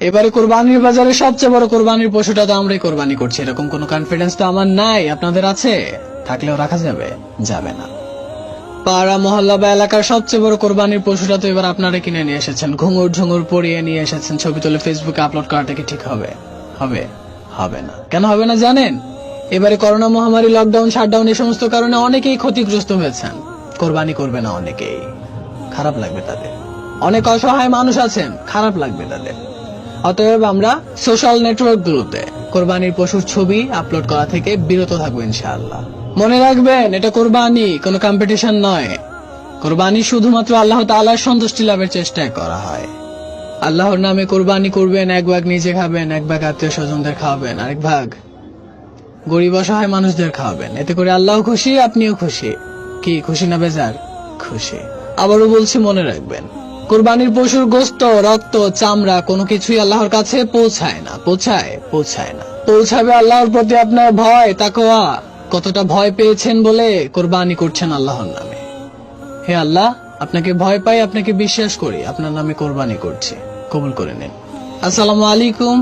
এবারে কোরবানির বাজারে সবচেয়ে বড় কোরবানির পশুটা তো আমরাই কোরবানি করছি। এরকম কোনো কনফিডেন্স তো আমার নাই, আপনাদের আছে? থাকলেও রাখা যাবে যাবে না। পাড়া, মহল্লা বা এলাকার সবচেয়ে বড় কোরবানির পশুটা তো এবার আপনারা কিনে নিয়ে এসেছেন। ঘুঙুর ঝুঙুর পরিয়ে নিয়ে এসেছেন। ছবি তুলে ফেসবুকে আপলোড করাটা কি ঠিক হবে হবে হবে না। কেন হবে না জানেন? এবারে করোনা মহামারী লকডাউন শাটডাউন এই সমস্ত কারণে অনেকেই ক্ষতিগ্রস্ত হয়েছেন। কোরবানি করবে না অনেকেই। খারাপ লাগবে তাদের। অনেক অসহায় মানুষ আছেন, খারাপ লাগবে তাদের। অতএব আমরা সোশ্যাল নেটওয়ার্ক গুলোতে কোরবানির পশুর ছবি আপলোড করা থেকে বিরত থাকব ইনশাআল্লাহ। মনে রাখবেন, এটা কোরবানি, কোনো কম্পিটিশন নয়। কোরবানি শুধুমাত্র আল্লাহ তাআলার সন্তুষ্টি লাভের চেষ্টায় করা হয়। আল্লাহর নামে কোরবানি করবেন, এক ভাগ নিজে খাবেন, এক ভাগ আত্মীয় স্বজনদের খাওয়াবেন, আরেক ভাগ গরিব অসহায় মানুষদের খাওয়াবেন। এতে করে আল্লাহ খুশি, আপনিও খুশি। কি, খুশি না বেজার? খুশি। আবারও বলছি, মনে রাখবেন কোরবানির পশুর গোস্ত, রক্ত, চামড়া, কোনো কিছুই আল্লাহর কাছে পৌঁছায় না, পৌঁছায় পৌঁছায় না। পৌঁছাবে আল্লাহর প্রতি আপনার ভয় তাকোয়া কতটা ভয় পেয়েছেন বলে কোরবানি করছেন আল্লাহর নামে। হে আল্লাহ, আপনাকে ভয় পাই, আপনাকে বিশ্বাস করি, আপনার নামে কোরবানি করছি। কবুল করে নিন। আসসালামু আলাইকুম